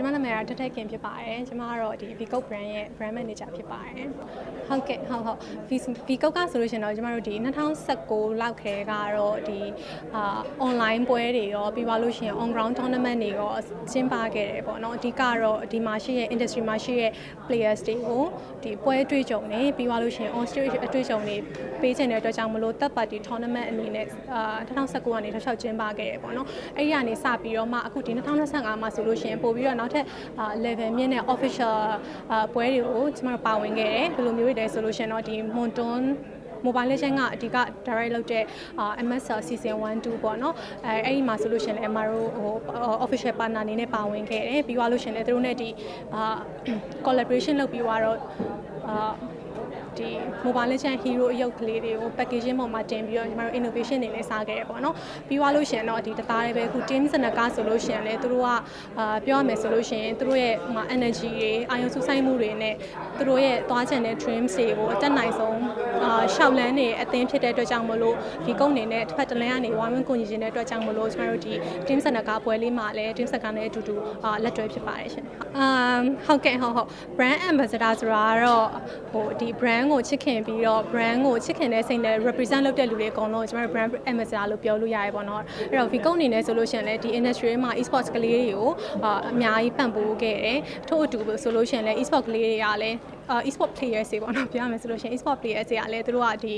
ကျွန်မနာမည်ကတက်တက်ခင်ဖြစ်ပါတယ်ကျွန်မကတော့ဒီ Vcoat brand ရဲ့ brand manager ဖြစ်ပါတယ်ဟုတ်ကဲ့ဟုတ်ဟုတ် Vcoat ကဆိုလို့ရှိရင်တော့ကျွန်မတို့ဒီ2019လောက်ခဲကတော့ဒီအာ online ပွဲတွေရောပြီးသွားလို့ရှိရင် on ground tournament တွေရောကျင်းပခဲ့တယ်ပေါ့နော်အဓိကတော့ဒီမှာရှိတဲ့ industry မှာရှိတဲ့ players တွေကိုဒီပွဲအတွေ့အကြုံတွေပြီးသွားလို့ရှိရင် on stage အတွေ့အကြုံတွေပေးချင်တဲ့အတွက်ကြောင့်မလို့ third party tournament အနေနဲ့အာ2019ကနေတစ်လျှောက်ကျင်းပခဲ့တယ်ပေါ့နော်အဲ့ဒီကနေစပြီးတော့မှအခုဒီ2025မှာဆိုလို့ရှိရင်ပို့ပြီးတော့နောက်ထပ်အာ level မြင့်တဲ့ official အာပွဲတွေကိုကျမတို့ပါဝင်ခဲ့တယ်ဘယ်လိုမျိုးတွေလဲဆိုလို့ရှိရင်တော့ဒီ Monton Mobile Legend ကအဓိက direct လုပ်တဲ့အာ MSL season 1 2ပေါ့နော်အဲအဲ့ဒီမှာဆိုလို့ရှိရင်လည်းအမတို့ဟို official partner အနေနဲ့ပါဝင်ခဲ့တယ်ပြီးသွားလို့ရှိရင်လည်းသူတို့နဲ့ဒီအာ collaboration လုပ်ပြီးသွားတော့အာ ဒီ Mobile Legend Hero အယုတ်ကလေးတွေကို packaging ပေါ်မှာတင်ပြီးတော့ညီမတို့ innovation တွေလည်းစားခဲ့ရပေါ့နော်ပြီးသွားလို့ရှိရင်တော့ဒီတသားလေးပဲအခု team စနကဆိုလို့ရှိရင်လည်းသူတို့ကအာပြောရမယ်ဆိုလို့ရှိရင်သူတို့ရဲ့ဟို energy တွေအာရုံစူးစိုက်မှုတွေနဲ့သူတို့ရဲ့သွားချင်တဲ့ dreams တွေကိုအတက်နိုင်ဆုံးအာရှောက်လန်းနေအသင်းဖြစ်တဲ့အတွက်ကြောင့်မလို့ဒီကုန်းနေနဲ့တစ်ဖက်တစ်လမ်းကနေဝိုင်းဝန်းကူညီခြင်းတဲ့အတွက်ကြောင့်မလို့ကျွန်တော်တို့ဒီ team စနကပွဲလေးမှာလည်း team စကနဲ့အတူတူအာလက်တွဲဖြစ်ပါတယ်ရှင်အာဟုတ်ကဲ့ဟုတ်ဟုတ် brand ambassador ဆိုတာကတော့ဟိုဒီ brand ကိုချစ်ခင်ပြီးတော့ brand ကိုချစ်ခင်တဲ့စိတ်နဲ့ represent လုပ်တဲ့လူတွေအကုန်လုံးကျွန်တော်တို့ brand ambassador လို့ပြောလို့ရတယ်ပေါ့နော်အဲ့တော့ Vico အနေနဲ့ဆိုလို့ရှိရင်လည်းဒီ industry မှာ e-sports ကလေးတွေကိုအာအများကြီးပံ့ပိုးခဲ့တယ်ထို့အတူဆိုလို့ရှိရင်လည်း e-sports ကလေးတွေကလည်းအာ e-sport players တွေပေါ့နော်ပြောရမယ်ဆိုလို့ရှိရင် e-sport players တွေကလည်းသူတို့ကဒီ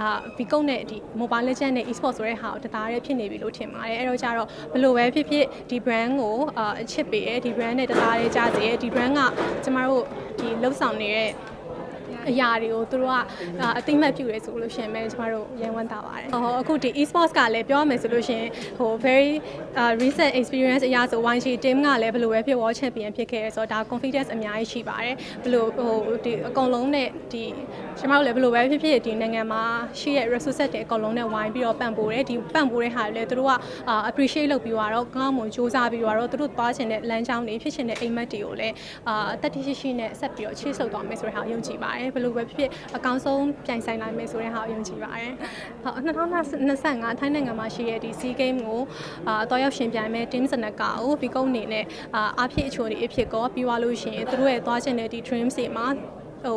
အာ Vico နဲ့ဒီ Mobile Legends နဲ့ e-sport ဆိုတဲ့ဟာကိုတသားတည်းဖြစ်နေပြီလို့ထင်ပါတယ်အဲ့တော့ကြတော့ဘယ်လိုပဲဖြစ်ဖြစ်ဒီ brand ကိုအာအချစ်ပေးတယ်ဒီ brand နဲ့တသားတည်းကြားစေတယ်ဒီ brand ကကျမတို့ဒီလှုပ်ဆောင်နေတဲ့ အရာတွေကိုသူတို့ကအသိမှတ်ပြုရဲဆိုလို့ရှိရင်ပဲကျမတို့ရန်ဝမ်းတာပါတယ်ဟောအခုဒီ e-sports ကလည်းပြောရမယ်ဆိုလို့ရှိရင်ဟို very uh, recent experience အရာဆို YG team ကလည်းဘယ်လိုပဲဖြစ် world champion ဖြစ်ခဲ့ရဲဆိုတော့ဒါ confidence အများကြီးရှိပါတယ်ဘယ်လိုဟိုဒီအကုန်လုံးနဲ့ဒီကျမတို့လည်းဘယ်လိုပဲဖြစ်ဖြစ်ဒီနိုင်ငံမှာရှိတဲ့ resources တွေအကုန်လုံးနဲ့ဝိုင်းပြီးတော့ပံ့ပိုးတယ်ဒီပံ့ပိုးတဲ့ဟာတွေလည်းသူတို့က appreciate လုပ်ပြီးတော့ကောင်းမွန်စူးစမ်းပြီးတော့သူတို့သွားချင်တဲ့လမ်းကြောင်းတွေဖြစ်ချင်တဲ့အိမ်မက်တွေကိုလည်းအာတက်တိရှိရှိနဲ့ဆက်ပြီးတော့ချေးဆုပ်သွားမယ်ဆိုတဲ့ဟာကိုယုံကြည်ပါတယ်ဘယ်လိုပဲဖြစ်ဖြစ်အကောင်းဆုံးပြိုင်ဆိုင်နိုင်မယ်ဆိုတဲ့ဟာကိုယုံကြည်ပါတယ်ဟုတ်2025ထိုင်းနိုင်ငံမှာရှိတဲ့ဒီ SEA Game ကိုအာတော့ရောက်ရှင်ပြိုင်မဲ့ team စနကကိုဗီကုန်းအနေနဲ့အာအဖြစ်အချိုတွေအဖြစ်ကောပြီးသွားလို့ရှိရင်သူတို့ရဲ့သွားချင်တဲ့ဒီ dreams တွေမှာ ဟို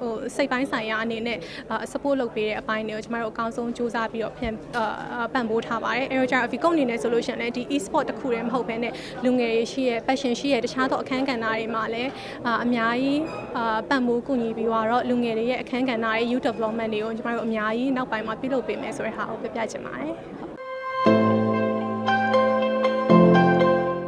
ဟိုစိတ်ပိုင်းဆိုင်ရာအနေနဲ့အာ support လုပ်ပေးတဲ့အပိုင်းတွေကိုကျမတို့အကောင်းဆုံးစူးစမ်းပြီးတော့ပြန်အာပံ့ပိုးထားပါတယ်အဲတော့ကျတော့ Vicom အနေနဲ့ဆိုလို့ရှိရင်လည်းဒီ e-sport တစ်ခုတည်းမဟုတ်ဘဲနဲ့လူငယ်တွေရှိရဲ့ passion ရှိရဲ့တခြားသောအခန်းကဏ္ဍတွေမှာလည်းအာအများကြီးအာပံ့ပိုးကူညီပြီးတော့လူငယ်တွေရဲ့အခန်းကဏ္ဍတွေ youth development တွေကိုကျမတို့အများကြီးနောက်ပိုင်းမှာပြုလုပ်ပေးမယ်ဆိုတဲ့ဟာကိုပြပြချင်ပါတယ်